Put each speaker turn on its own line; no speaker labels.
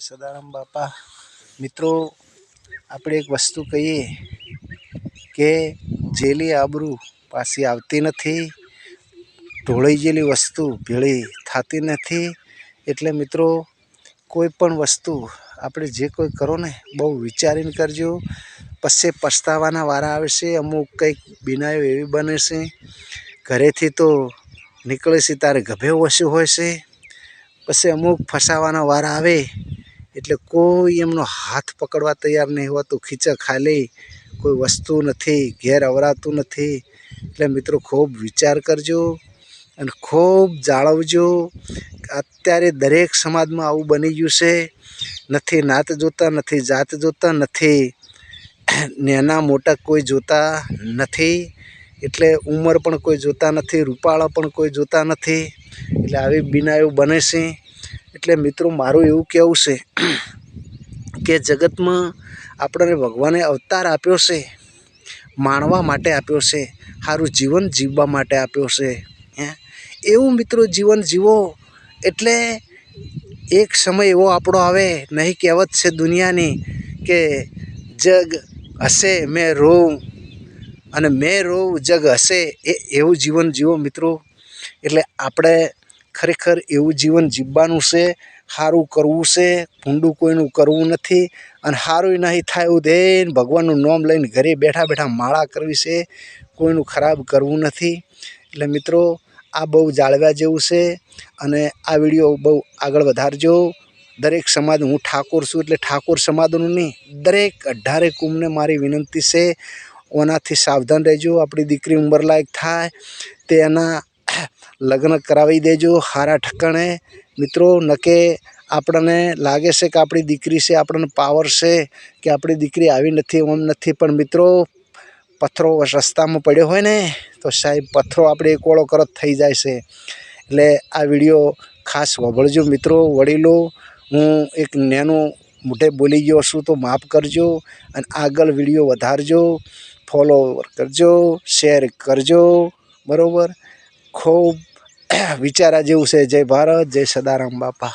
સદારામ બાપા. મિત્રો, આપણે એક વસ્તુ કહીએ કે જેલી આબરૂ પાછી આવતી નથી ઢોળાઈ જેલી વસ્તુ ભેળી થતી નથી. એટલે મિત્રો, કોઈ પણ વસ્તુ આપણે જે કોઈ કરો ને, બહુ વિચારીને કરજો. પછી પછતાવાના વારા આવે છે, અમુક કંઈક બિનાયો એવી બને છે. ઘરેથી તો નીકળે છે તારે ગભે ઓછું હોય છે. પછી અમુક ફસાવાના વારા આવે એટલે કોઈ એમનો હાથ પકડવા તૈયાર નહીં હોતું ખીચા ખાલી, કોઈ વસ્તુ નથી, ઘેર અવરાતું નથી. એટલે મિત્રો ખૂબ વિચાર કરજો અને ખૂબ જાળવજો. અત્યારે દરેક સમાજમાં આવું બની ગયું છે. નથી નાત જોતા, નથી જાત જોતા, નથી નાના મોટા કોઈ જોતા નથી. એટલે ઉંમર પણ કોઈ જોતા નથી, રૂપાળા પણ કોઈ જોતા નથી. એટલે આવી બિનાયો બને છે. એટલે મિત્રો, મારું એવું કહેવું છે કે જગતમાં આપણને ભગવાને અવતાર આપ્યો છે, માણવા માટે આપ્યો છે, સારું જીવન જીવવા માટે આપ્યો છે, હે? એવું મિત્રો જીવન જીવો એટલે એક સમય એવો આપણો આવે, નહીં કહેવત છે દુનિયાની કે જગ હશે, મેં રોઉં અને મેં રોઉં, જગ હશે, એ એવું જીવન જીવો મિત્રો. એટલે આપણે ખરેખર એવું જીવન જીવવાનું છે સારું કરવું છે, ભૂંડું કોઈનું કરવું નથી અને સારું નહીં થાય એવું દઈને ભગવાનનું નામ લઈને ઘરે બેઠા બેઠા માળા કરવી છે, કોઈનું ખરાબ કરવું નથી. એટલે મિત્રો, આ બહુ જાળવ્યા જેવું છે અને આ વીડિયો બહુ આગળ વધારજો. દરેક સમાજ હું ઠાકોર છું એટલે ઠાકોર સમાજનું નહીં, દરેક અઢારે કુંભને મારી વિનંતી છે, ઓનાથી સાવધાન રહેજો, આપણી દીકરી ઉંમરલાયક થાય તે એના લગ્ન કરાવી દેજો સારા ઠકાણે. મિત્રો, નકે આપણને લાગે છે કે આપણી દીકરી છે, આપણને પાવર છે કે આપણી દીકરી આવી નથી ઓમ નથી. પણ મિત્રો, પથ્થરો રસ્તામાં પડ્યો હોય ને, તો સાહેબ, પથ્થરો આપણે એક ઓળો કરત થઈ જાય છે. એટલે આ વીડિયો ખાસ વભળજો મિત્રો, વડીલો. હું એક નેનું મોઢે બોલી ગયો છું, તો માફ કરજો અને આગળ વીડિયો વધારજો. ફોલોવર કરજો શેર કરજો. બરાબર? ખૂબ વિચારા જેવું છે. જય ભારત જય સદારામ બાપા.